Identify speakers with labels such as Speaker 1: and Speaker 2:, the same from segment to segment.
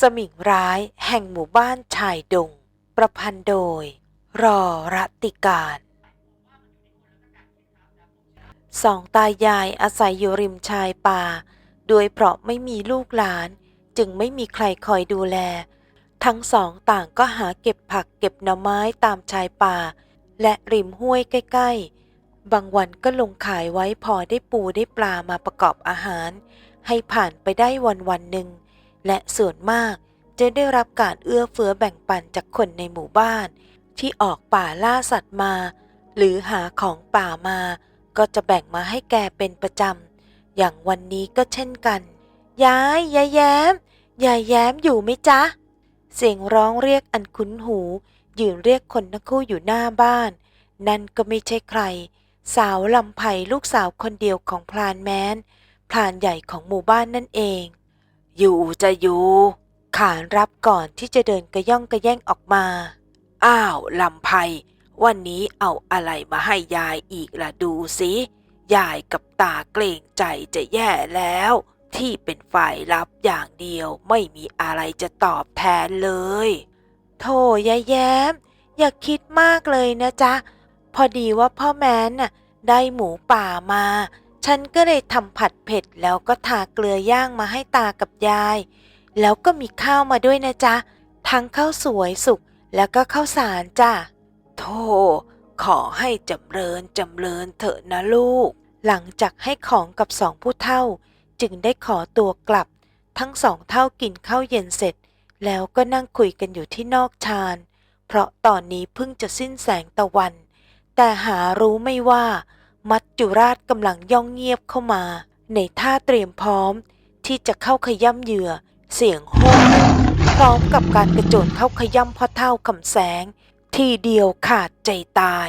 Speaker 1: สมิงร้ายแห่งหมู่บ้านชายดง ประพันธ์โดย รอรัติการ สองตายายอาศัยอยู่ริมชายป่า โดยเพราะไม่มีลูกหลาน จึงไม่มีใครคอยดูแล ทั้งสองต่างก็หาเก็บผักเก็บหน่อไม้ตามชายป่า และริมห้วยใกล้ๆ บางวันก็ลงขายไว้พอได้ปูได้ปลามาประกอบอาหาร ให้ผ่านไปได้วันวันหนึ่ง และส่วนมากจะได้รับการเอื้อเฟื้อแบ่งปันจากคนในหมู่บ้าน ที่ออกป่าล่าสัตว์มา หรือหาของป่ามา ก็จะแบ่งมาให้แกเป็นประจำ อย่างวันนี้ก็เช่นกัน ยายยายแย้มยายแย้มอยู่ไหมจ๊ะ เสียงร้องเรียกอันคุ้นหู ยืนเรียกคนทั้งคู่อยู่หน้าบ้าน นั่นก็ไม่ใช่ใคร สาวลำไผ่ลูกสาวคนเดียวของพลานแมนพลานใหญ่ของหมู่บ้านนั่นเอง อยู่จะอยู่ ขานรับก่อนที่จะเดินกระย่องกระแย่งออกมา อ้าวลำไพวันนี้เอาอะไรมาให้ยายอีกล่ะดูสิยายกับตาเกรงใจจะแย่แล้ว ที่เป็นฝ่ายรับอย่างเดียวไม่มีอะไรจะตอบแทนเลย โธ่ยายแย้ม อย่าคิดมากเลยนะจ๊ะ พอดีว่าพ่อแมนน่ะได้หมูป่ามา ฉันก็เลยทำผัดเผ็ดแล้วก็ทาเกลือย่างมาให้ตากับยาย แล้วก็มีข้าวมาด้วยนะจ๊ะ ทั้งข้าวสวยสุกแล้วก็ข้าวสารจ้ะโธ่ขอให้จำเริญจำเริญเถอะนะลูก หลังจากให้ของกับสองผู้เท่า จึงได้ขอตัวกลับ ทั้งสองเท่ากินข้าวเย็นเสร็จ แล้วก็นั่งคุยกันอยู่ที่นอกชาน เพราะตอนนี้เพิ่งจะสิ้นแสงตะวัน แต่หารู้ไม่ว่า มัจจุราชกำลังย่องเงียบเข้ามา ในท่าเตรียมพร้อม ที่จะเข้าขย่ำเหยื่อ เสียงโห่พร้อมกับการกระโจนเข้าขย่ำพ่อเท่าคำแสง ทีเดียวขาดใจตาย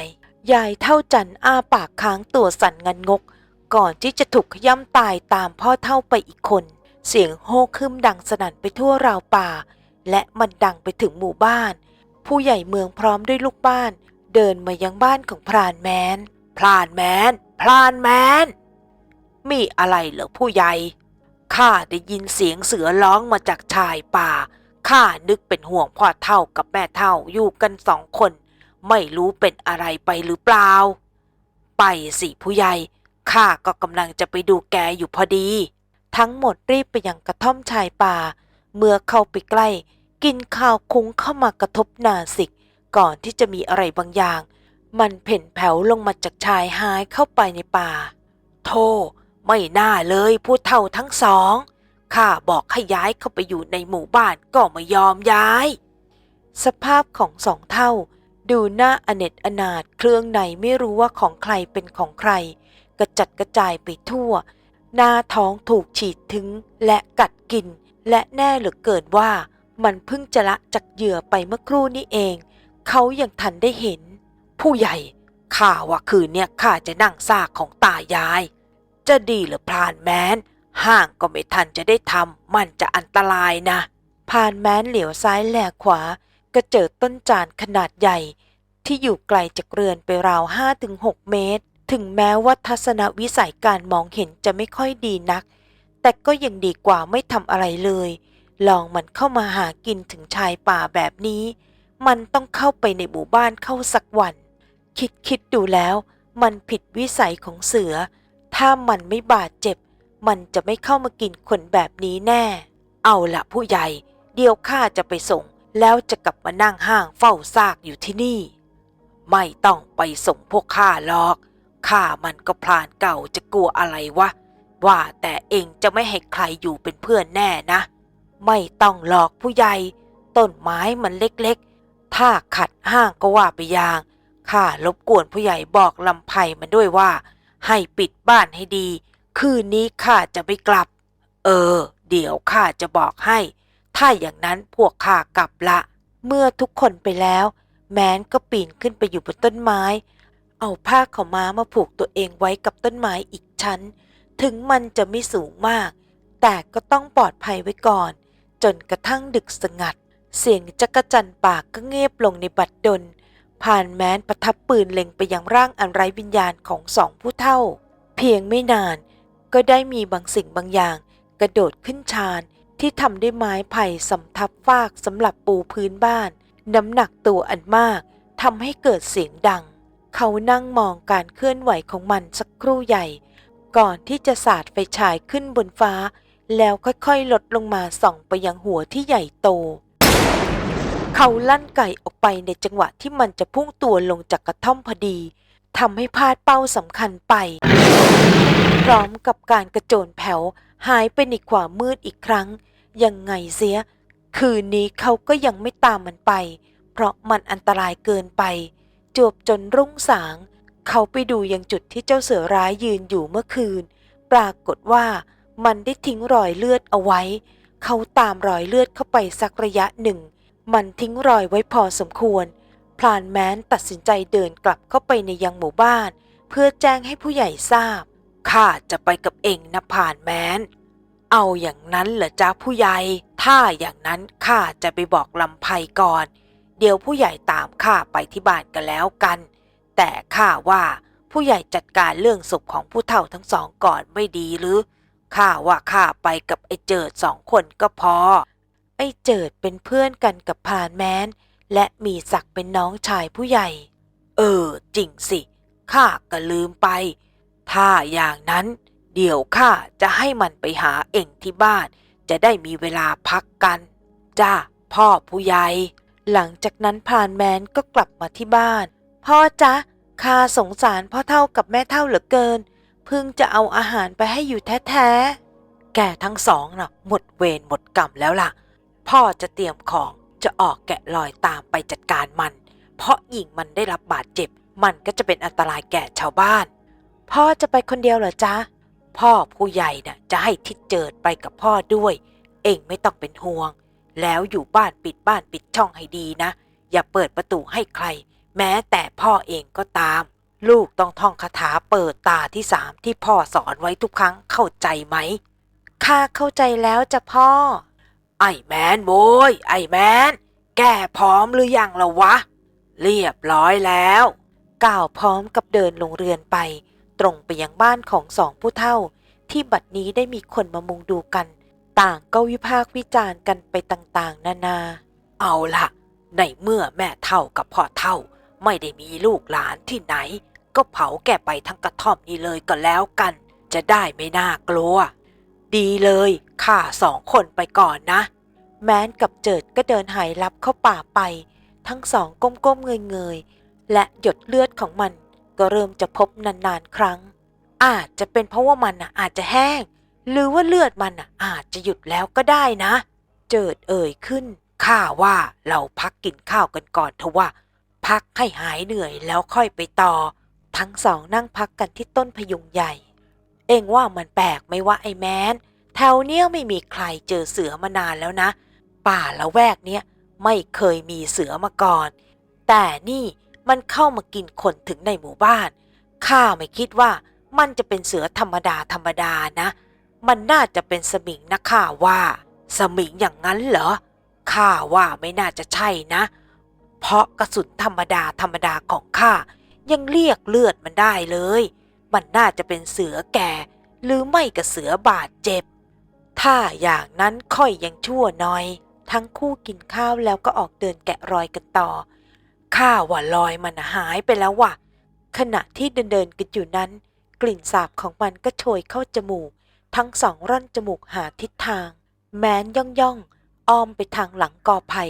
Speaker 1: ยายเท่าจันอ้าปากค้างตัวสั่นงันงก ก่อนที่จะถูกขย่ำตายตามพ่อเท่าไปอีกคน เสียงโห่ขึ้นดังสนั่นไปทั่วราวป่า และมันดังไปถึงหมู่บ้าน ผู้ใหญ่เมืองพร้อมด้วยลูกบ้าน เดินมายังบ้านของพรานแมน พรานแมนพรานแมน มีอะไรเหรอผู้ใหญ่ ข้าได้ยินเสียงเสือร้องมาจากชายป่า ข้านึกเป็นห่วงพ่อเท่ากับแม่เท่าอยู่กันสองคน ไม่รู้เป็นอะไรไปหรือเปล่า ไปสิผู้ใหญ่ ข้าก็กำลังจะไปดูแกอยู่พอดี ทั้งหมดรีบไปยังกระท่อมชายป่า เมื่อเข้าไปใกล้ กินข้าวคุ้งเข้ามากระทบนาสิก ก่อนที่จะมีอะไรบางอย่าง มันเพ่นแผ่วลงมาจากชายหายเข้าไปในป่า โธ่ไม่น่าเลยผู้เฒ่าทั้งสอง ข้าบอกให้ย้ายเข้าไปอยู่ในหมู่บ้านก็ไม่ยอมย้าย สภาพของสองเท่า ดูหน้าอเนจอนาถเครื่องในไม่รู้ว่าของใครเป็นของใคร กระจัดกระจายไปทั่ว หน้าท้องถูกฉีดถึงและกัดกิน และแน่เหลือเกินว่า มันเพิ่งจะละจากเหยื่อไปเมื่อครู่นี้เอง เขายังทันได้เห็น ผู้ใหญ่ข้าว่าคืนเนี่ยข้าจะนั่งซากของตายาย จะดีหรือพรานแมนห้างก็ไม่ทันจะได้ทำมันจะอันตรายนะพรานแมนเหลียวซ้ายแลขวา ก็เจอต้นจานขนาดใหญ่ ที่อยู่ไกลจากเรือนไปราวห้าถึงหกเมตร ถึงแม้ว่าทัศนวิสัยการมองเห็นจะไม่ค่อยดีนัก แต่ก็ยังดีกว่าไม่ทำอะไรเลย ลองมันเข้ามาหากินถึงชายป่าแบบนี้ มันต้องเข้าไปในหมู่บ้านเข้าสักวัน คิดคิดดูแล้วมันผิดวิสัยของเสือ ถ้ามันไม่บาดเจ็บ มันจะไม่เข้ามากินคนแบบนี้แน่ เอาละผู้ใหญ่ เดี๋ยวข้าจะไปส่ง แล้วจะกลับมานั่งห้างเฝ้าซากอยู่ที่นี่ ไม่ต้องไปส่งพวกข้าหรอก ข้ามันก็พลานเก่าจะกลัวอะไรวะ ว่าแต่เองจะไม่ให้ใครอยู่เป็นเพื่อนแน่นะ ไม่ต้องหลอกผู้ใหญ่ ต้นไม้มันเล็กๆ ถ้าขัดห้างก็ว่าไปอย่าง ข้ารบกวนผู้ใหญ่บอกลำไพมันด้วยว่า ให้ปิดบ้านให้ดี คืนนี้ข้าจะไม่กลับ เออ เดี๋ยวข้าจะบอกให้ ถ้าอย่างนั้นพวกข้ากลับละ เมื่อทุกคนไปแล้ว แมนก็ปีนขึ้นไปอยู่บนต้นไม้ เอาผ้าขาม้ามาผูกตัวเองไว้กับต้นไม้อีกชั้น ถึงมันจะไม่สูงมาก แต่ก็ต้องปลอดภัยไว้ก่อน จนกระทั่งดึกสงัด เสียงจักรจันปากก็เงียบลงในบัดดล ผ่านแม้นประทับปืนเล็งไปยังร่างอันไร้วิญญาณของสองผู้เท่า เพียงไม่นานก็ได้มีบางสิ่งบางอย่าง กระโดดขึ้นชานที่ทำด้วยไม้ไผ่สำทับฟากสำหรับปูพื้นบ้าน น้ำหนักตัวอันมากทำให้เกิดเสียงดัง เขานั่งมองการเคลื่อนไหวของมันสักครู่ใหญ่ ก่อนที่จะสาดไฟฉายขึ้นบนฟ้า แล้วค่อยๆ ลดลงมาส่องไปยังหัวที่ใหญ่โต เขาลั่นไก่ออกไปในจังหวะที่มันจะพุ่งตัวลงจากกระท่อมพอดีทำให้พลาดเป้าสำคัญไป พร้อมกับการกระโจนแผ่วหายไปในความมืดอีกครั้ง ยังไงเสีย คืนนี้เขาก็ยังไม่ตามมันไป เพราะมันอันตรายเกินไป จวบจนรุ่งสาง เขาไปดูยังจุดที่เจ้าเสือร้ายยืนอยู่เมื่อคืน ปรากฏว่ามันได้ทิ้งรอยเลือดเอาไว้ เขาตามรอยเลือดเข้าไปสักระยะหนึ่ง มันทิ้งรอยไว้พอสมควร พลานแม้นตัดสินใจเดินกลับเข้าไปในยังหมู่บ้าน เพื่อแจ้งให้ผู้ใหญ่ทราบ ข้าจะไปกับเองนะผ่านแม้น เอาอย่างนั้นเหรอจ้าผู้ใหญ่ ถ้าอย่างนั้นข้าจะไปบอกลำไพก่อน เดี๋ยวผู้ใหญ่ตามข้าไปที่บ้านกันแล้วกัน แต่ข้าว่าผู้ใหญ่จัดการเรื่องศพของผู้เฒ่าทั้งสองก่อนไม่ดีหรือ ข้าว่าข้าไปกับไอ้เจิดสองคนก็พอ ไอ้เจิดเป็นเพื่อนกันกับพานแมนและมีศักเป็นน้องชายผู้ใหญ่ เออ จริงสิข้าก็ลืมไป ถ้าอย่างนั้น เดี๋ยวข้าจะให้มันไปหาเองที่บ้าน จะได้มีเวลาพักกัน จ้า พ่อผู้ใหญ่ หลังจากนั้นพานแมนก็กลับมาที่บ้าน พ่อจ๊ะข้าสงสารพ่อเท่ากับแม่เท่าเหลือเกิน เพิ่งจะเอาอาหารไปให้อยู่แท้ๆ แกทั้งสองน่ะหมดเวรหมดกรรมแล้วล่ะ พ่อจะเตรียมของจะออกแกะรอยตามไปจัดการมัน เพราะหญิงมันได้รับบาดเจ็บ มันก็จะเป็นอันตรายแก่ชาวบ้าน พ่อจะไปคนเดียวเหรอจ๊ะ พ่อผู้ใหญ่น่ะจะให้ทิดเจิดไปกับพ่อด้วย เองไม่ต้องเป็นห่วง แล้วอยู่บ้านปิดบ้านปิดช่องให้ดีนะ อย่าเปิดประตูให้ใคร แม้แต่พ่อเองก็ตาม ลูกต้องท่องคาถาเปิดตาที่สามที่พ่อสอนไว้ทุกครั้งเข้าใจไหมข้าเข้าใจแล้วจ้ะพ่อ ไอ้แมนโว้ยไอ้แมน แกพร้อมหรือยังละวะ เรียบร้อยแล้วกล่าวพร้อมกับเดินลงเรือนไป ตรงไปยังบ้านของสองผู้เฒ่า ที่บัดนี้ได้มีคนมามุงดูกัน ต่างก็วิพากษ์วิจารณ์กันไปต่างๆ นานา เอาละในเมื่อแม่เท่ากับพ่อเท่า ไม่ได้มีลูกหลานที่ไหน ก็เผาแก่ไปทั้งกระท่อมนี้เลยก็แล้วกัน จะได้ไม่น่ากลัว ดีเลยข้าสองคนไปก่อนนะ แม้นกับเจิดก็เดินหายลับเข้าป่าไป ทั้งสองก้มๆเงยๆ และหยดเลือดของมันก็เริ่มจะพบนานๆ ครั้ง อาจจะเป็นเพราะว่ามันน่ะอาจจะแห้ง หรือว่าเลือดมันน่ะอาจจะหยุดแล้วก็ได้นะ เจิดเอ่ยขึ้นข้าว่าเราพักกินข้าวกันก่อนเถอะว่า พักให้หายเหนื่อยแล้วค่อยไปต่อ ทั้งสองนั่งพักกันที่ต้นพยุงใหญ่ เองว่ามันแปลกไหมว่าไอ้แมนแถวเนี้ยไม่มีใครเจอเสือมานานแล้วนะ ป่าละแวกเนี้ยไม่เคยมีเสือมาก่อน แต่นี่มันเข้ามากินคนถึงในหมู่บ้าน ข้าไม่คิดว่ามันจะเป็นเสือธรรมดาธรรมดานะ มันน่าจะเป็นสมิงนะข้าว่า สมิงอย่างนั้นเหรอ ข้าว่าไม่น่าจะใช่นะ เพราะกระสุนธรรมดาธรรมดาของข้ายังเรียกเลือดมันได้เลย มันน่าจะเป็นเสือแก่ หรือไม่ก็เสือบาดเจ็บ ถ้าอย่างนั้นค่อยยังชั่วหน่อย ทั้งคู่กินข้าวแล้วก็ออกเดินแกะรอยกันต่อ ข้าว่ารอยมันหายไปแล้วว่ะ ขณะที่เดินเดินกันอยู่นั้น กลิ่นสาบของมันก็โชยเข้าจมูก ทั้งสองร่อนจมูกหาทิศทาง แม้นย่องย่องอ้อมไปทางหลังกอไผ่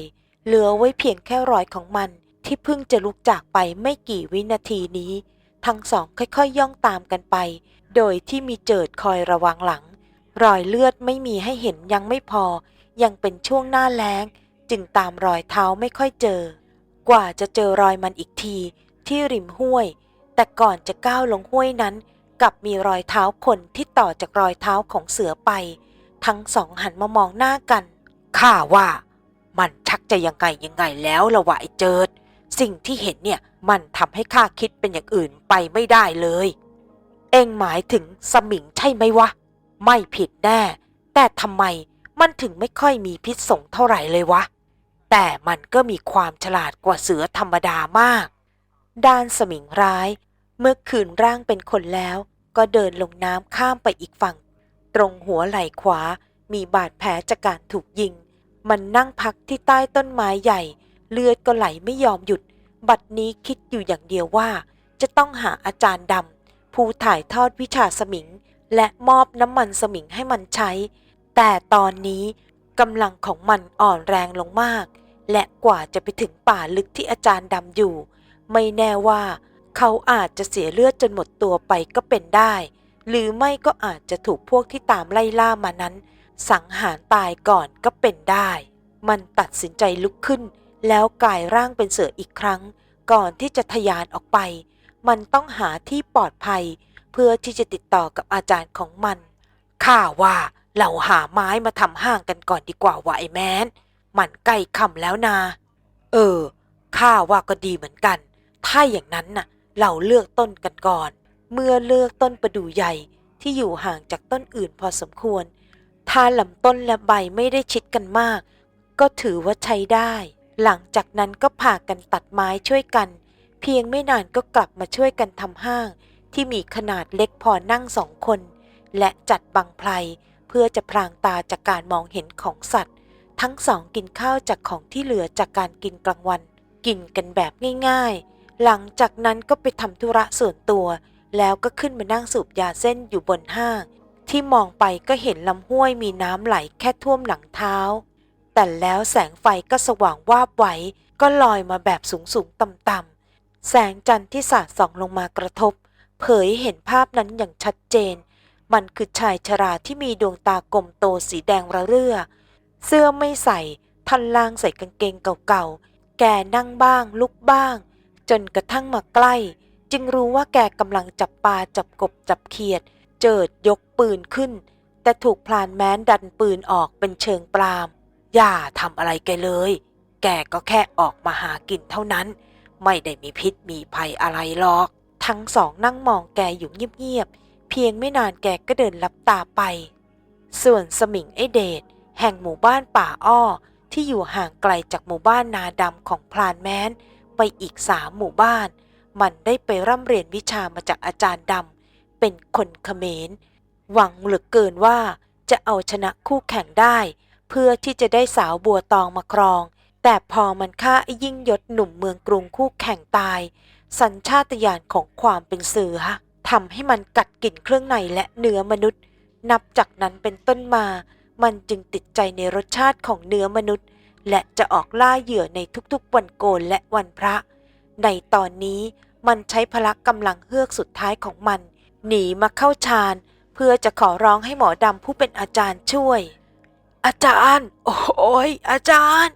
Speaker 1: เหลือไว้เพียงแค่รอยของมันที่เพิ่งจะลุกจากไปไม่กี่วินาทีนี้ ทั้งสองค่อยๆย่องตามกันไป โดยที่มีเจิดคอยระวังหลัง รอยเลือดไม่มีให้เห็นยังไม่พอ ยังเป็นช่วงหน้าแล้ง จึงตามรอยเท้าไม่ค่อยเจอ กว่าจะเจอรอยมันอีกที ที่ริมห้วย แต่ก่อนจะก้าวลงห้วยนั้น กลับมีรอยเท้าคนที่ต่อจากรอยเท้าของเสือไป ทั้งสองหันมามองหน้ากันข้าว่า มันชักจะยังไงยังไงแล้วละวะไอ้เจิด สิ่งที่เห็นเนี่ยมันทำให้ข้าคิดเป็นอย่างอื่นไปไม่ได้เลย เองหมายถึงสมิงใช่ไหมวะ ไม่ผิดแน่ แต่ทำไมมันถึงไม่ค่อยมีพิษสงเท่าไหร่เลยวะ แต่มันก็มีความฉลาดกว่าเสือธรรมดามาก ด้านสมิงร้าย เมื่อคืนร่างเป็นคนแล้ว ก็เดินลงน้ำข้ามไปอีกฝั่ง ตรงหัวไหล่ขวามีบาดแผลจากการถูกยิง มันนั่งพักที่ใต้ต้นไม้ใหญ่ เลือดก็ไหลไม่ยอมหยุด บัดนี้คิดอยู่อย่างเดียวว่า จะต้องหาอาจารย์ดำผู้ถ่ายทอดวิชาสมิง และมอบน้ำมันสมิงให้มันใช้ แต่ตอนนี้กำลังของมันอ่อนแรงลงมาก และกว่าจะไปถึงป่าลึกที่อาจารย์ดำอยู่ ไม่แน่ว่า เขาอาจจะเสียเลือดจนหมดตัวไปก็เป็นได้ หรือไม่ก็อาจจะถูกพวกที่ตามไล่ล่ามานั้น สังหารตายก่อนก็เป็นได้ มันตัดสินใจลุกขึ้น แล้วกลายร่างเป็นเสืออีกครั้ง ก่อนที่จะทะยานออกไป มันต้องหาที่ปลอดภัย เพื่อที่จะติดต่อกับอาจารย์ของมันข้าว่าเราหาไม้มาทำห้างกันก่อนดีกว่าว่าไอ้แมนมันใกล้ค่ำแล้วนา เออข้าว่าก็ดีเหมือนกัน ถ้าอย่างนั้นน่ะ เราเลือกต้นกันก่อน เมื่อเลือกต้นประดู่ใหญ่ที่อยู่ห่างจากต้นอื่นพอสมควร ถ้าลำต้นและใบไม่ได้ชิดกันมาก ก็ถือว่าใช้ได้ หลังจากนั้นก็พากันตัดไม้ช่วยกัน เพียงไม่นานก็กลับมาช่วยกันทำห้าง ที่มีขนาดเล็กพอนั่งสองคน และจัดบังไพรเพื่อจะพรางตาจากการมองเห็นของสัตว์ ทั้งสองกินข้าวจากของที่เหลือจากการกินกลางวัน กินกันแบบง่ายๆ หลังจากนั้นก็ไปทำธุระส่วนตัว แล้วก็ขึ้นมานั่งสูบยาเส้นอยู่บนห้าง ที่มองไปก็เห็นลำห้วยมีน้ำไหลแค่ท่วมหลังเท้า แต่แล้วแสงไฟก็สว่างวาบไหวก็ลอยมาแบบสูงสูงๆต่ำๆแสงจันทร์ที่สาดส่องลงมากระทบ เผยเห็นภาพนั้นอย่างชัดเจน มันคือชายชราที่มีดวงตากลมโตสีแดงระเรื่อ เสื้อไม่ใส่ท่อนล่างใส่กางเกงเก่าๆ แกนั่งบ้าง ลุกบ้าง จนกระทั่งมาใกล้ จึงรู้ว่าแกกำลังจับปลาจับกบจับเขียด เจิดยกปืนขึ้น แต่ถูกพลานแม้นดันปืนออกเป็นเชิงปราม อย่าทำอะไรแกเลย แกก็แค่ออกมาหากินเท่านั้น ไม่ได้มีพิษมีภัยอะไรหรอก ทั้งสองนั่งมองแกอยู่เงียบๆ เพียงไม่นานแกก็เดินลับตาไป ส่วนสมิงไอเดชแห่งหมู่บ้านป่าอ้อ ที่อยู่ห่างไกลจากหมู่บ้านนาดำของพลานแม้น ไปอีกสามหมู่บ้าน มันได้ไปร่ำเรียนวิชามาจากอาจารย์ดำเป็นคนเขมร หวังเหลือเกินว่าจะเอาชนะคู่แข่งได้ เพื่อที่จะได้สาวบัวตองมาครอง แต่พอมันฆ่าไอ้ยิ่งยศหนุ่มเมืองกรุงคู่แข่งตาย สัญชาตญาณของความเป็นเสือทำให้มันกัดกลิ่นเครื่องในและเนื้อมนุษย์ นับจากนั้นเป็นต้นมา มันจึงติดใจในรสชาติของเนื้อมนุษย์ และจะออกล่าเหยื่อในทุกๆวันโกนและวันพระ ในตอนนี้มันใช้พละกำลังเฮือกสุดท้ายของมัน หนีมาเข้าฌานเพื่อจะขอร้องให้หมอดำผู้เป็นอาจารย์ช่วย อาจารย์ โอ้ยอาจารย์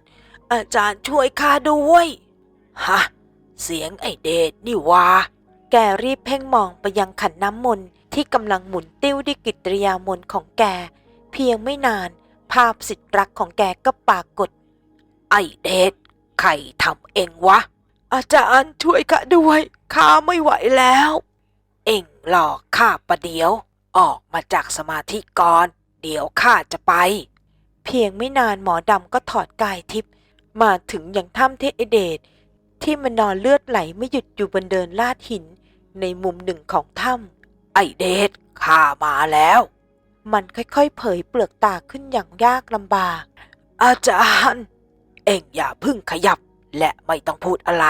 Speaker 1: อาจารย์ช่วยข้าด้วยฮะเสียงไอเดชนี่วาแกรีบเพ่งมองไปยังขันน้ำมนต์ที่กำลังหมุนติ้วด้วยกิตริยามนต์ของแก เพียงไม่นาน ภาพสิทธิ์รักของแกก็ปรากฏ ไอเดชใครทำเองวะ อาจารย์ช่วยข้าด้วยข้าไม่ไหวแล้ว เอ็งหลอกข้าประเดี๋ยว ออกมาจากสมาธิก่อน เดี๋ยวข้าจะไป เพียงไม่นานหมอดำก็ถอดกายทิพย์มาถึงอย่างถ้ำเทพเดชที่มันนอนเลือดไหลไม่หยุดอยู่บนเดินลาดหิน ในมุมหนึ่งของถ้ำไอเดชข้ามาแล้ว มันค่อยๆ เผยเปลือกตาขึ้นอย่างยากลำบาก อาจารย์ เอ็งอย่าพึ่งขยับและไม่ต้องพูดอะไร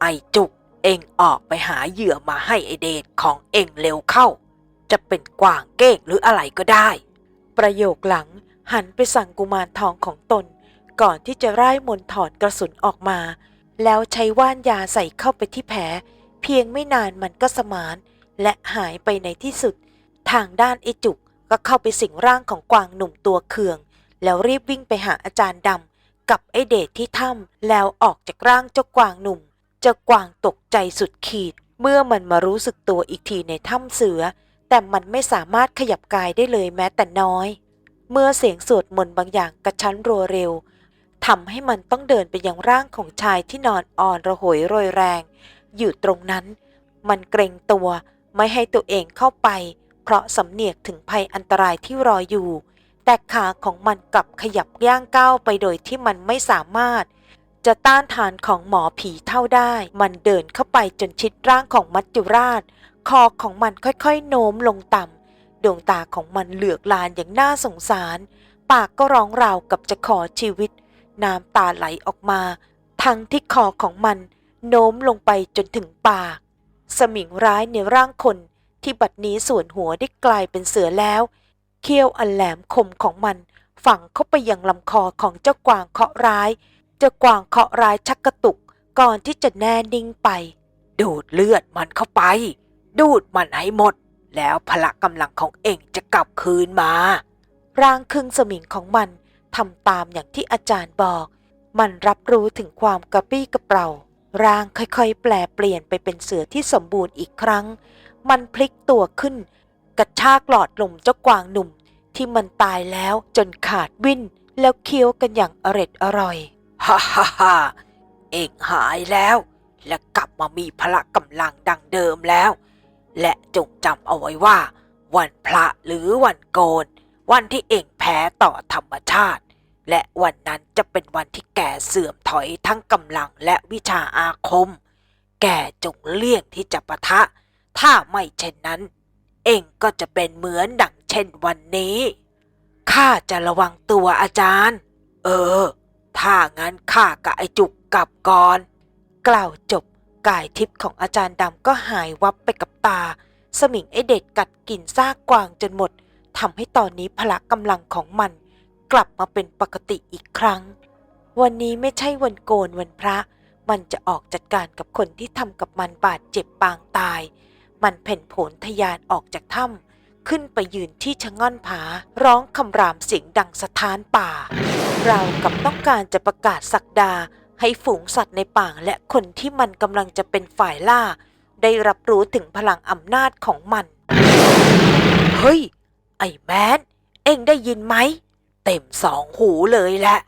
Speaker 1: ไอจุกเอ็งออกไปหาเหยื่อมาให้ไอเดชของเอ็งเร็วเข้า จะเป็นกวางเก้งหรืออะไรก็ได้ ประโยคหลัง หันไปสั่งกุมารทองของตน ก่อนที่จะร่ายมนถอนกระสุนออกมา แล้วใช้ว่านยาใส่เข้าไปที่แผล เพียงไม่นานมันก็สมาน และหายไปในที่สุด ทางด้านไอจุกก็เข้าไปสิงร่างของกวางหนุ่มตัวเคือง แล้วรีบวิ่งไปหาอาจารย์ดำกับไอเดชที่ถ้ำแล้วออกจากร่างเจ้ากวางหนุ่ม เจ้ากวางตกใจสุดขีด เมื่อมันมารู้สึกตัวอีกทีในถ้ำเสือ แต่มันไม่สามารถขยับกายได้เลยแม้แต่น้อย เมื่อเสียงสวดมนต์บางอย่างกระชั้นรัวเร็วทำให้มันต้องเดินไปยังร่างของชายที่นอนอ่อนระหยโรยแรง อยู่ตรงนั้น มันเกรงตัวไม่ให้ตัวเองเข้าไป เพราะสำเนียกถึงภัยอันตรายที่รออยู่ แต่ขาของมันกลับขยับย่างก้าวไปโดยที่มันไม่สามารถ จะต้านทานของหมอผีเท่าได้ มันเดินเข้าไปจนชิดร่างของมัจจุราช คอของมันค่อยๆ โน้มลงต่ำ ดวงตาของมันเหลือกลานอย่างน่าสงสาร ปากก็ร้องราวกับจะขอชีวิต น้ำตาไหลออกมา ทั้งที่คอของมัน โน้มลงไปจนถึงปาก สมิงร้ายในร่างคนที่บัดนี้ส่วนหัวได้กลายเป็นเสือแล้ว เขี้ยวอันแหลมคมของมัน ฝังเข้าไปยังลำคอของเจ้ากวางเคาะร้าย เจ้ากวางเคาะร้ายชักกระตุกก่อนที่จะแน่นิ่งไป ดูดเลือดมันเข้าไป ดูดมันให้หมด แล้วพละกำลังของเองจะกลับคืนมา ร่างครึ่งสมิงของมันทำตามอย่างที่อาจารย์บอก มันรับรู้ถึงความกระปี้กระเปร่า ร่างค่อยๆ แปลเปลี่ยนไปเป็นเสือที่สมบูรณ์อีกครั้ง มันพลิกตัวขึ้น กระชากหลอดลมเจ้ากวางหนุ่ม ที่มันตายแล้วจนขาดวิ่น แล้วเคี้ยวกันอย่างอร็ดอร่อย ฮ่าฮ่าฮ่าเองหายแล้ว และกลับมามีพละกำลังดังเดิมแล้ว และจงจำเอาไว้ว่า วันพระหรือวันโกน วันที่เองแพ้ต่อธรรมชาติ และวันนั้นจะเป็นวันที่แกเสื่อมถอยทั้งกำลังและวิชาอาคม แกจงเลี่ยงที่จะปะทะ ถ้าไม่เช่นนั้น เองก็จะเป็นเหมือนดังเช่นวันนี้ข้าจะระวังตัวอาจารย์ เออ ถ้างั้นข้ากับไอจุกกลับก่อน กล่าวจบ กายทิพย์ของอาจารย์ดำก็หายวับไปกับตา สมิงไอเด็กกัดกินซากกวางจนหมดทำให้ตอนนี้พละกำลังของมัน กลับมาเป็นปกติอีกครั้ง วันนี้ไม่ใช่วันโกนวันพระ มันจะออกจัดการกับคนที่ทำกับมันบาดเจ็บปางตาย มันเพ่นผนทะยานออกจากถ้ำขึ้นไปยืนที่ชะง่อนผา ร้องคำรามเสียงดังสะท้านป่า เรากับต้องการจะประกาศสักดา ให้ฝูงสัตว์ในป่าและคนที่มันกำลังจะเป็นฝ่ายล่า ได้รับรู้ถึงพลังอำนาจของมัน เฮ้ย ไอ้แมนเอ็งได้ยินไหม เต็มสองหูเลยแหละ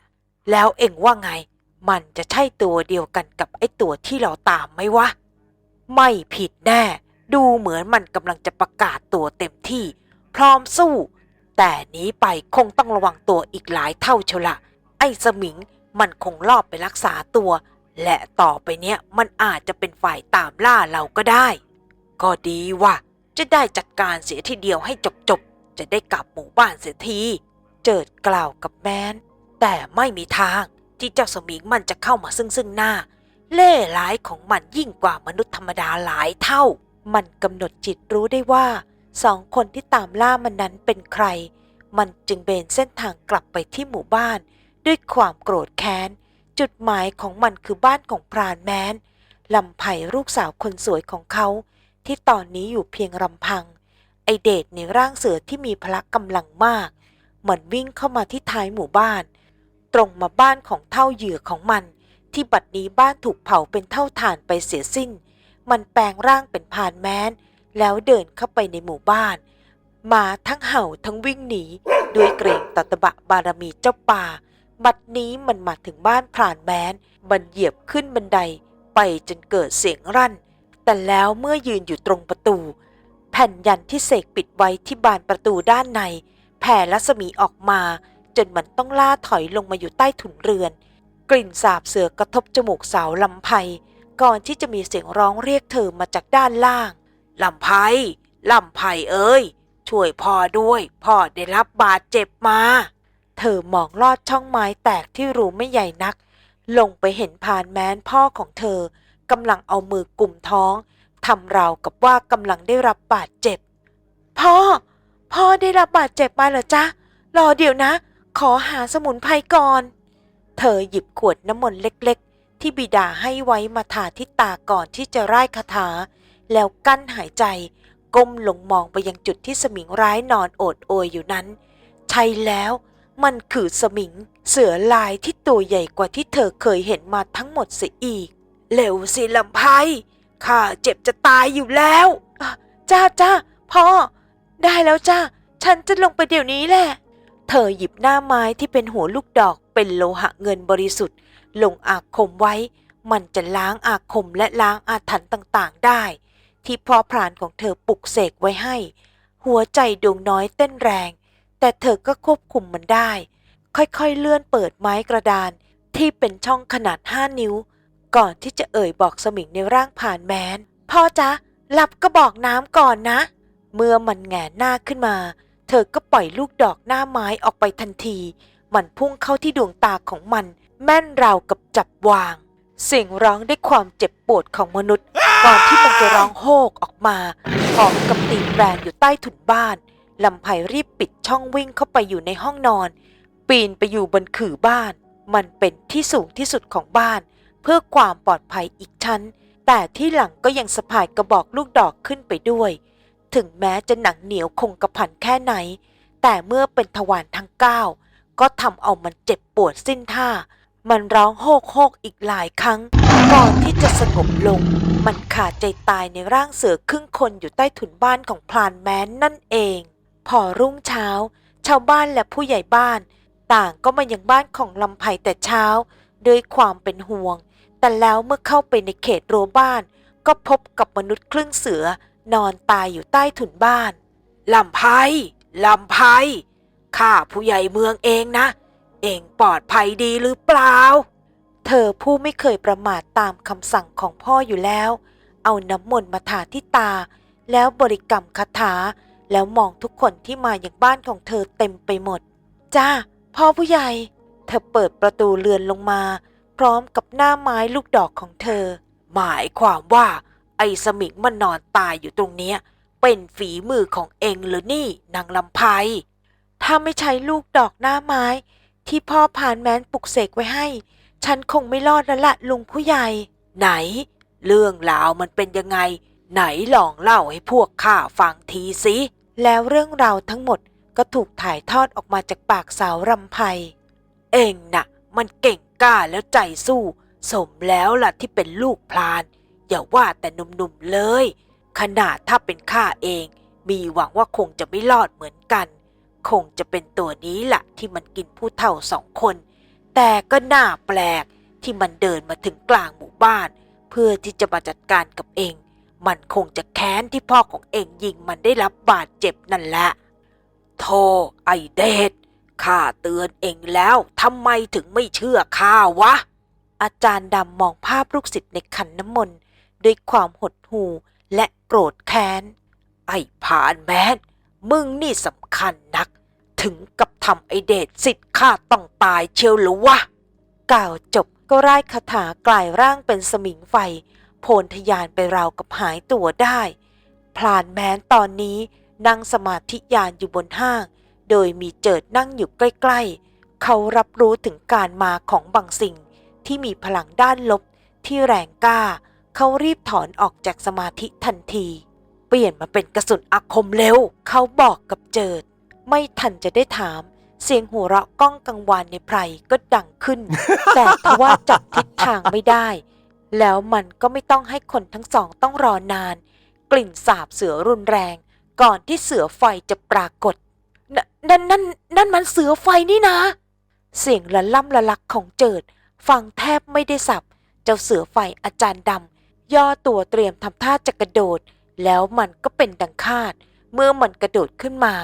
Speaker 1: แล้วเอ็งว่าไง มันจะใช่ตัวเดียวกันกับไอ้ตัวที่เราตามไหมวะ ไม่ผิดแน่ ดูเหมือนมันกำลังจะประกาศตัวเต็มที่ พร้อมสู้ แต่นี้ไปคงต้องระวังตัวอีกหลายเท่าเชยวละไอ้สมิง มันคงลอบไปรักษาตัว และต่อไปเนี้ยมันอาจจะเป็นฝ่ายตามล่าเราก็ได้ ก็ดีว่ะ จะได้จัดการเสียทีเดียวให้จบจบๆจะได้กลับหมู่บ้านเสียที เจิดกล่าวกับแมน แต่ไม่มีทางที่เจ้าสมิงมันจะเข้ามาซึ่งซึ่งหน้า เล่ห์ร้ายของมันยิ่งกว่ามนุษย์ธรรมดาหลายเท่า มันกำหนดจิตรู้ได้ว่าสองคนที่ตามล่ามันนั้นเป็นใคร มันจึงเบนเส้นทางกลับไปที่หมู่บ้าน ด้วยความโกรธแค้น จุดหมายของมันคือบ้านของพรานแมนลำไผ่ลูกสาวคนสวยของเขา ที่ตอนนี้อยู่เพียงลำพัง ไอเดชในร่างเสือที่มีพละกำลังมาก มันวิ่งเข้ามาที่ท้ายหมู่บ้าน ตรงมาบ้านของเท่าเหยื่อของมัน ที่บัดนี้บ้านถูกเผาเป็นเท่าฐานไปเสียสิ้น มันแปลงร่างเป็นพรานแมนแล้วเดินเข้าไปในหมู่บ้านหมาทั้งเห่าทั้งวิ่งหนี ด้วยเกรงต่อตบะบารมีเจ้าป่า บัดนี้มันมาถึงบ้านพรานแมนมันเหยียบขึ้นบันไดไปจนเกิดเสียงรั่น แต่แล้วเมื่อยืนอยู่ตรงประตู แผ่นยันที่เสกปิดไว้ที่บานประตูด้านใน แผ่รัศมีออกมา จนมันต้องล่าถอยลงมาอยู่ใต้ถุนเรือน กลิ่นสาบเสือกระทบจมูกสาวลำไพก่อนที่จะมีเสียงร้องเรียกเธอมาจากด้านล่างลำไพลำไพเอ้ย ช่วยพ่อด้วย พ่อได้รับบาดเจ็บมา เธอมองลอดช่องไม้แตกที่รูไม่ใหญ่นัก ลงไปเห็นพานแม้นพ่อของเธอกำลังเอามือกุมท้องทำราวกับว่ากำลังได้รับบาดเจ็บ พ่อ พ่อได้รับบาดเจ็บมาเหรอจ๊ะ รอเดี๋ยวนะ ขอหาสมุนไพรก่อน เธอหยิบขวดน้ำมนต์เล็กๆ ที่บิดาให้ไว้มาทาที่ตาก่อนที่จะไร่ายคาถา แล้วกั้นหายใจ ก้มลงมองไปยังจุดที่สมิงร้ายนอนโอดโอยอยู่นั้น ใช่แล้ว มันคือสมิง เสือลายที่ตัวใหญ่กว่าที่เธอเคยเห็นมาทั้งหมดเสียอีก เร็วสิลำไพข้าเจ็บจะตายอยู่แล้วจ้าจ้าพ่อ ได้แล้วจ้าฉันจะลงไปเดี๋ยวนี้แหละ เธอหยิบหน้าไม้ที่เป็นหัวลูกดอกเป็นโลหะเงินบริสุทธิ์ ลงอาคมไว้ มันจะล้างอาคมและล้างอาถรรพ์ต่างๆได้ ที่พ่อพรานของเธอปลุกเสกไว้ให้ หัวใจดวงน้อยเต้นแรง แต่เธอก็ควบคุมมันได้ ค่อยๆเลื่อนเปิดไม้กระดานที่เป็นช่องขนาดห้านิ้ว ก่อนที่จะเอ่ยบอกสมิงในร่างผ่านแมนพ่อจ๊ะรับกระบอกน้ำก่อนนะ เมื่อมันแงนหน้าขึ้นมา เธอก็ปล่อยลูกดอกหน้าไม้ออกไปทันที มันพุ่งเข้าที่ดวงตาของมัน แม่นราวกับจับวาง เสียงร้องด้วยความเจ็บปวดของมนุษย์ ก่อนที่มันจะร้องโฮกออกมาพร้อมกับตีแรนอยู่ใต้ถุนบ้าน ลำไพรีบปิดช่องวิ่งเข้าไปอยู่ในห้องนอน ปีนไปอยู่บนขื่อบ้าน มันเป็นที่สูงที่สุดของบ้าน เพื่อความปลอดภัยอีกชั้น แต่ที่หลังก็ยังสะพายกระบอกลูกดอกขึ้นไปด้วย ถึงแม้จะหนังเหนียวคงกระพันแค่ไหน แต่เมื่อเป็นทวารทั้งเก้าก็ทำเอามันเจ็บปวดสิ้นท่า มันร้องโฮกโฮกอีกหลายครั้ง ก่อนที่จะสงบลง มันขาดใจตายในร่างเสือครึ่งคนอยู่ใต้ถุนบ้านของพลานแม้นนั่นเอง พอรุ่งเช้า ชาวบ้านและผู้ใหญ่บ้าน ต่างก็มายังบ้านของลำไพแต่เช้า ด้วยความเป็นห่วง แต่แล้วเมื่อเข้าไปในเขตรั้วบ้าน ก็พบกับมนุษย์ครึ่งเสือนอนตายอยู่ใต้ถุนบ้าน
Speaker 2: ลำไพลำไพข้าผู้ใหญ่เมืองเองนะ เองปลอดภัยดีหรือเปล่า
Speaker 1: เธอผู้ไม่เคยประมาทตามคำสั่งของพ่ออยู่แล้ว เอาน้ำมนต์มาทาที่ตา แล้วบริกรรมคาถา แล้วมองทุกคนที่มาอย่างบ้านของเธอเต็มไปหมด จ้า พ่อผู้ใหญ่ เธอเปิดประตูเรือนลงมา พร้อมกับหน้าไม้ลูกดอกของเธอ
Speaker 2: หมายความว่า ไอ้สมิงมันนอนตายอยู่ตรงเนี้ย เป็นฝีมือของเองหรือนี่นางลำไพ
Speaker 1: ถ้าไม่ใช้ลูกดอกหน้าไม้ ที่พ่อพานแม้นปลุกเสกไว้ให้ ฉันคงไม่รอดแล้วละลุงผู้ใหญ่
Speaker 2: ไหน เรื่องราวมันเป็นยังไง ไหนลองเล่าให้พวกข้าฟังทีสิ
Speaker 1: แล้วเรื่องราวทั้งหมดก็ถูกถ่ายทอดออกมาจากปากสาวรำไพ
Speaker 2: เองน่ะ มันเก่งกล้าแล้วใจสู้ สมแล้วล่ะที่เป็นลูกพลาน อย่าว่าแต่หนุ่มๆเลย ขนาดถ้าเป็นข้าเอง มีหวังว่าคงจะไม่รอดเหมือนกัน คงจะเป็นตัวนี้ล่ะที่มันกินผู้เฒ่าสองคน แต่ก็น่าแปลกที่มันเดินมาถึงกลางหมู่บ้าน เพื่อที่จะมาจัดการกับเอง มันคงจะแค้นที่พ่อของเองยิงมันได้รับบาดเจ็บนั่นแหละ โธ่ไอเดชข้าเตือนเองแล้วทำไมถึงไม่เชื่อข้าวะ
Speaker 1: อาจารย์ดำมองภาพลูกศิษย์ในขันน้ำมนต์ด้วยความหดหู่และโกรธแค้น
Speaker 2: ไอ้ผ่านแมนมึงนี่สำคัญนัก ถึงกับทำไอเดชสิทธิ์ข้าต้องตายเชียวหรือวะ
Speaker 1: กล่าวจบก็ร่ายคาถากลายร่างเป็นสมิงไฟ โพนทยานไปราวกับหายตัวได้ พลานแม้นตอนนี้นั่งสมาธิยานอยู่บนห้าง โดยมีเจิดนั่งอยู่ใกล้ๆ เขารับรู้ถึงการมาของบางสิ่งที่มีพลังด้านลบที่แรงกล้า เขารีบถอนออกจากสมาธิทันที เปลี่ยนมาเป็นกระสุนอาคมเร็ว เขาบอกกับเจิด ไม่ทันจะได้ถาม เสียงหัวเราะก้องกังวานในไพรก็ดังขึ้น แต่ทว่าจับทิศทางไม่ได้ แล้วมันก็ไม่ต้องให้คนทั้งสองต้องรอนาน กลิ่นสาบเสือรุนแรง ก่อนที่เสือไฟจะปรากฏนนั่นนั่นนั่นมันเสือไฟนี่นะ เสียงละล่ำละลักของเจิด ฟังแทบไม่ได้สับ เจ้าเสือไฟอาจารย์ดำย่อตัวเตรียมทำท่าจะกระโดด แล้วมันก็เป็นดังคาด เมื่อมันกระโดดขึ้นมา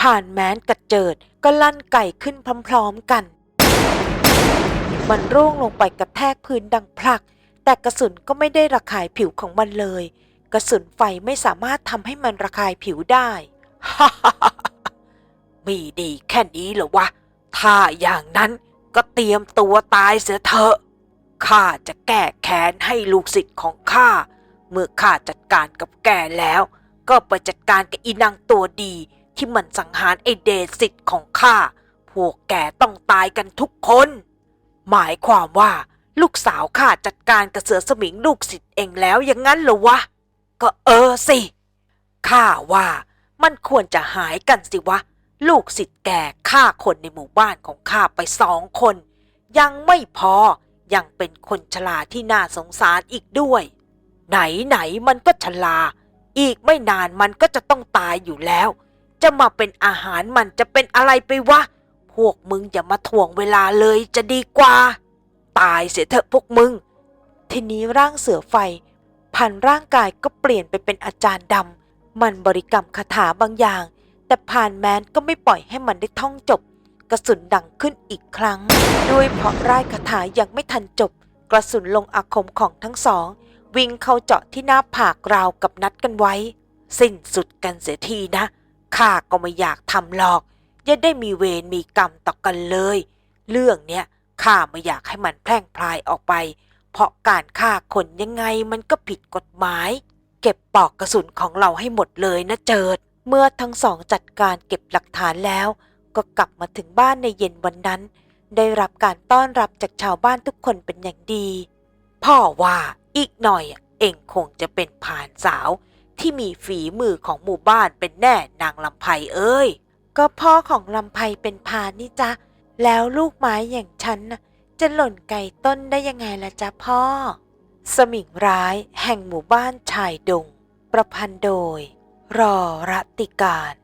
Speaker 1: ผ่านแม้นกับเจิดก็ลั่นไก่ขึ้นพร้อมๆกัน มันร่วงลงไปกระแทกพื้นดังพลัก แต่กระสุนก็ไม่ได้ระคายผิวของมันเลย กระสุนไฟไม่สามารถทำให้มันระคายผิวได้
Speaker 2: มีดีแค่นี้เหรอวะ ถ้าอย่างนั้นก็เตรียมตัวตายเสียเถอะ ข้าจะแก้แค้นให้ลูกศิษย์ของข้า เมื่อข้าจัดการกับแกแล้ว ก็ไปจัดการกับอีนางตัวดีที่มันสังหารไอเดชศิษย์ของข้า พวกแกต้องตายกันทุกคน หมายความว่า ลูกสาวข้าจัดการกับเสือสมิงลูกศิษย์เองแล้วอย่างนั้นเหรอวะ ก็เออสิข้าว่ามันควรจะหายกันสิวะ ลูกศิษย์แก่ฆ่าคนในหมู่บ้านของข้าไปสองคน ยังไม่พอยังเป็นคนชราที่น่าสงสารอีกด้วย ไหนไหนมันก็ชราอีกไม่นานมันก็จะต้องตายอยู่แล้ว จะมาเป็นอาหารมันจะเป็นอะไรไปวะ พวกมึงอย่ามาถ่วงเวลาเลยจะดีกว่า ตายเสียเถอะพวกมึง
Speaker 1: ทีนี้ร่างเสือไฟ พันร่างกายก็เปลี่ยนไปเป็นอาจารย์ดำมันบริกรรมคาถาบางอย่าง แต่ผ่านแมนก็ไม่ปล่อยให้มันได้ท่องจบ กระสุนดังขึ้นอีกครั้ง ด้วยเพราะร่ายคาถายังไม่ทันจบ กระสุนลงอาคมของทั้งสอง วิ่งเข้าเจาะที่หน้าผากราวกับนัดกันไว้
Speaker 2: สิ้นสุดกันเสียทีนะข้าก็ไม่อยากทำหรอกอย่าได้มีเวรมีกรรมต่อกันเลย เรื่องเนี้ย ข้าไม่อยากให้มันแพร่งพรายออกไป เพราะการฆ่าคนยังไงมันก็ผิดกฎหมาย เก็บปอกกระสุนของเราให้หมดเลยนะเจิด
Speaker 1: เมื่อทั้งสองจัดการเก็บหลักฐานแล้ว ก็กลับมาถึงบ้านในเย็นวันนั้น ได้รับการต้อนรับจากชาวบ้านทุกคนเป็นอย่างดี
Speaker 2: พ่อว่าอีกหน่อยเองคงจะเป็นผ่านสาวที่มีฝีมือของหมู่บ้านเป็นแน่นางลำไพเอ้ย
Speaker 1: ก็พ่อของลำไพเป็นพานนี่จ๊ะ แล้วลูกไม้อย่างฉันจะหล่นไก่ต้นได้ยังไงล่ะจ๊ะพ่อ สมิงร้ายแห่งหมู่บ้านชายดง ประพันธ์โดย รอรติการ